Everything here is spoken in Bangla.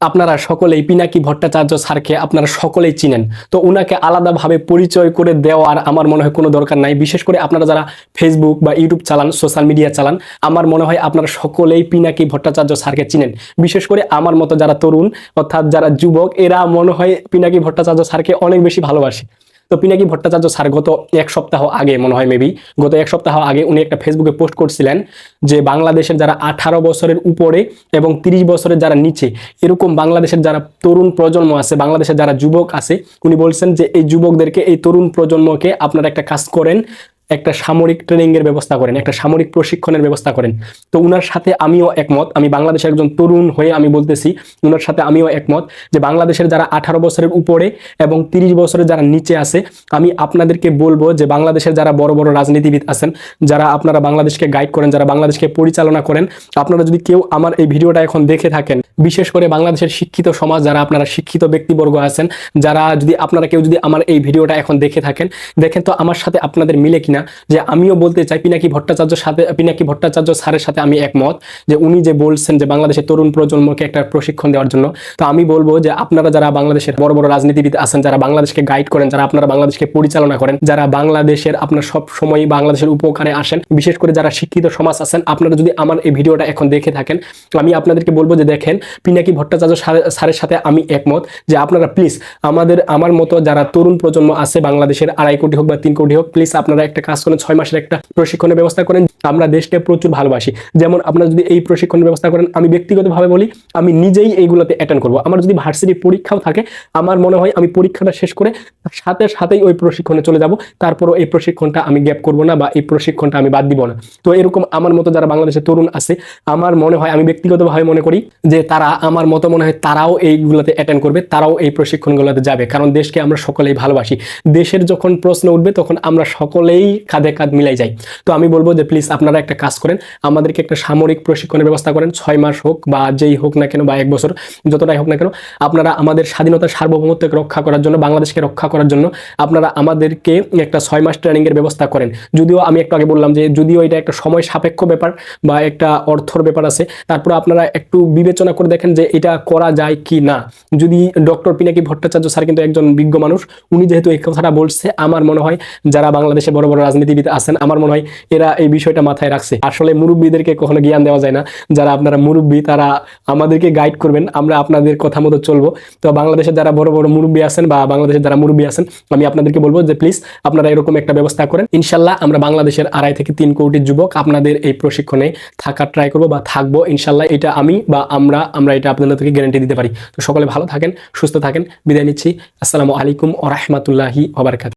আপনারা সকলেই পিনাকি ভট্টাচার্য স্যারকে আপনারা সকলেই চিনেন। তো উনাকে আলাদাভাবে পরিচয় করে দেওয়ার আমার মনে হয় কোনো দরকার নাই। বিশেষ করে আপনারা যারা ফেসবুক বা ইউটিউব চালান সোশ্যাল মিডিয়া চালান, আমার মনে হয় আপনারা সকলেই পিনাকি ভট্টাচার্য স্যারকে চিনেন। বিশেষ করে আমার মতো যারা তরুণ, অর্থাৎ যারা যুবক, এরা মনে হয় পিনাকি ভট্টাচার্য স্যারকে অনেক বেশি ভালোবাসে। তো পিনাকি ভট্টাচার্য স্যার গত এক সপ্তাহ আগে, মনে হয় মেবি গত এক সপ্তাহ আগে উনি একটা ফেসবুকে পোস্ট করছিলেন যে বাংলাদেশের যারা আঠারো বছরের উপরে এবং তিরিশ বছরের যারা নিচে, এরকম বাংলাদেশের যারা তরুণ প্রজন্ম আছে, বাংলাদেশের যারা যুবক আছে, উনি বলছেন যে এই যুবকদেরকে, এই তরুণ প্রজন্মকে আপনারা একটা কাজ করেন একটা সামরিক ট্রেনিং এর ব্যবস্থা করেন, একটা সামরিক প্রশিক্ষণের ব্যবস্থা করেন। তো উনার সাথে আমিও একমত, আমি বাংলাদেশের একজন তরুণ হয়ে আমি বলতেছি, উনার সাথে আমিও একমত যে বাংলাদেশের যারা আঠারো বছরের উপরে এবং তিরিশ বছরের যারা নিচে আছে, আমি আপনাদেরকে বলব যে বাংলাদেশের যারা বড় বড় রাজনীতিবিদ আছেন, যারা আপনারা বাংলাদেশকে গাইড করেন, যারা বাংলাদেশকে পরিচালনা করেন, আপনারা যদি কেউ আমার এই ভিডিওটা এখন দেখে থাকেন, বিশেষ করে বাংলাদেশের শিক্ষিত সমাজ, যারা আপনারা শিক্ষিত ব্যক্তিবর্গ আছেন, যারা যদি আপনারা কেউ যদি আমার এই ভিডিওটা এখন দেখে থাকেন, দেখেন তো আমার সাথে আপনাদের মিলে কিনা। যে আমিও বলতে চাই পিনাকি ভট্টাচার্যের সাথে, পিনাকি ভট্টাচার্য স্যারের সাথে আমি একমত, যে উনি যে বলছেন যে বাংলাদেশের তরুণ প্রজন্মকে একটা প্রশিক্ষণ দেওয়ার জন্য, তো আমি বলব যে আপনারা যারা বাংলাদেশের বড় বড় রাজনীতিবিদ আছেন, যারা বাংলাদেশকে গাইড করেন, যারা আপনারা বাংলাদেশকে পরিচালনা করেন, যারা বাংলাদেশের আপনার সব সময় বাংলাদেশের উপকারে আসেন, বিশেষ করে যারা শিক্ষিত সমাজ আছেন, আপনারা যদি আমার এই ভিডিওটা এখন দেখে থাকেন, আমি আপনাদেরকে বলব যে দেখেন, পিনাকি ভট্টাচার্য স্যার- স্যারের সাথে আমি একমত, যে আপনারা প্লিজ আমাদের, আমার মতো যারা তরুণ প্রজন্ম আছে বাংলাদেশের আড়াই কোটি হোক বা তিন কোটি হোক প্লিজ আপনারা একটা কাজ করেন, ছয় মাসের একটা প্রশিক্ষণের ব্যবস্থা করেন, আমরা দেশকে প্রচুর ভালোবাসি। যেমন আপনারা যদি এই প্রশিক্ষণের ব্যবস্থা করেন, আমি ব্যক্তিগতভাবে বলি, আমি নিজেই এইগুলোতে অ্যাটেন্ড করব। আমার যদি ভার্সিটি পরীক্ষাও থাকে, আমার মনে হয় আমি পরীক্ষাটা শেষ করে সাথে সাথেই ওই প্রশিক্ষণে চলে যাব। তারপরও এই প্রশিক্ষণটা আমি গ্যাপ করব না বা এই প্রশিক্ষণটা আমি বাদ দিব না। তো এরকম আমার মতো যারা বাংলাদেশের তরুণ আছে, আমার মনে হয়, আমি ব্যক্তিগতভাবে মনে করি যে তারা, আমার মতো মনে হয় তারাও এইগুলোতে অ্যাটেন্ড করবে, তারাও এই প্রশিক্ষণগুলোতে যাবে। কারণ দেশকে আমরা সকলেই ভালোবাসি। দেশের যখন প্রশ্ন উঠবে, তখন আমরা সকলেই কাঁধে কাঁধ মিলাই যাই তো আমি বলব যে প্লিজ আপনারা একটা কাজ করেন, আমাদেরকে একটা সামরিক প্রশিক্ষণের ব্যবস্থা করেন, ছয় মাস হোক বা যেই হোক না কেন বা এক বছর, যতটাই হোক না কেন, আপনারা আমাদের স্বাধীনতা সার্বভৌমত্বকে রক্ষা করার জন্য, বাংলাদেশকে রক্ষা করার জন্য আপনারা আমাদেরকে একটা ছয় মাস ট্রেনিং এর ব্যবস্থা করেন। যদিও আমি একটু আগে বললাম যে, যদিও এটা একটা সময় সাপেক্ষ ব্যাপার বা একটা অর্থর ব্যাপার আছে, তারপরে আপনারা একটু বিবেচনা করে দেখেন যে, এটা করা যায় কি না। যদি ডক্টর পিনাকি ভট্টাচার্য স্যার কিন্তু একজন বিজ্ঞ মানুষ, উনি যেহেতু এই কথাটা বলছে, আমার মনে হয় যারা বাংলাদেশে বড় বড় রাজনীতিবিদ আছেন, আমার মনে হয় এরা এই বিষয়টা মাথায় রাখছে। আসলে মুরব্বীদেরকে কখনো জ্ঞান দেওয়া যায় না। যারা আপনারা মুরব্বী, তারা আমাদেরকে গাইড করবেন, আমরা আপনাদের কথা মতো চলবো। তো বাংলাদেশের যারা বড় বড় মুরব্বী আছেন বা বাংলাদেশের যারা মুরব্বী আছেন, আমি আপনাদেরকে বলব যে প্লিজ আপনারা এরকম একটা ব্যবস্থা করেন। ইনশাল্লাহ আমরা বাংলাদেশের আড়াই থেকে তিন কোটি যুবক আপনাদের এই প্রশিক্ষণে থাকার ট্রাই করব বা থাকব। ইনশাল্লাহ এটা আমি বা আমরা আমরা এটা আপনাদের থেকে গ্যারান্টি দিতে পারি। তো সকলে ভালো থাকেন, সুস্থ থাকেন। বিদায় নিচ্ছি। আসসালামু আলাইকুম ও রহমতুল্লাহি